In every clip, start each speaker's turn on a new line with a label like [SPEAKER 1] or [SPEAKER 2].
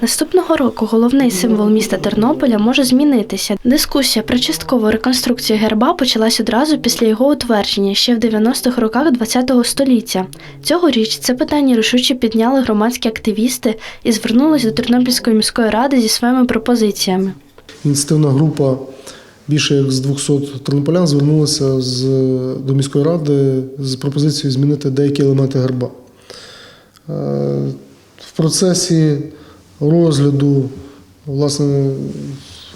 [SPEAKER 1] Наступного року головний символ міста Тернополя може змінитися. Дискусія про часткову реконструкцію герба почалась одразу після його утвердження ще в 90-х роках ХХ століття. Цьогоріч це питання рішуче підняли громадські активісти і звернулись до Тернопільської міської ради зі своїми пропозиціями.
[SPEAKER 2] Ініціативна група більше як з 200 тернополян звернулася з, до міської ради з пропозицією змінити деякі елементи герба. В процесі розгляду власне,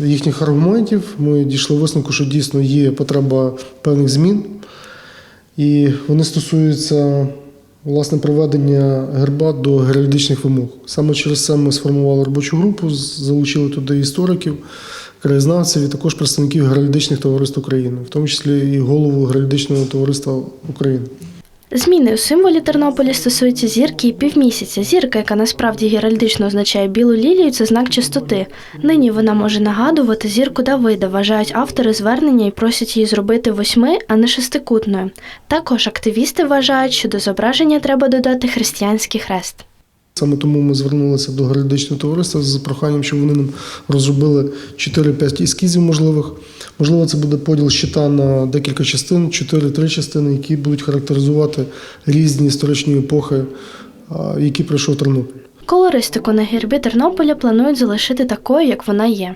[SPEAKER 2] їхніх аргументів ми дійшли висновку, що дійсно є потреба певних змін, і вони стосуються власне приведення герба до геральдичних вимог. Саме через це ми сформували робочу групу, залучили туди істориків, краєзнавців і також представників геральдичних товариств України, в тому числі і голову геральдичного товариства України.
[SPEAKER 1] Зміни у символі Тернополя стосуються зірки і півмісяця. Зірка, яка насправді геральдично означає білу лілію, це знак чистоти. Нині вона може нагадувати зірку Давида, вважають автори звернення і просять її зробити восьми, а не шестикутною. Також активісти вважають, що до зображення треба додати християнський хрест.
[SPEAKER 2] Саме тому ми звернулися до геральдичного товариства з проханням, щоб вони нам розробили 4-5 ескізів можливих. Можливо, це буде поділ щита на декілька частин, 4-3 частини, які будуть характеризувати різні історичні епохи, які пройшов Тернопіль.
[SPEAKER 1] Колористику на гербі Тернополя планують залишити такою, як вона є.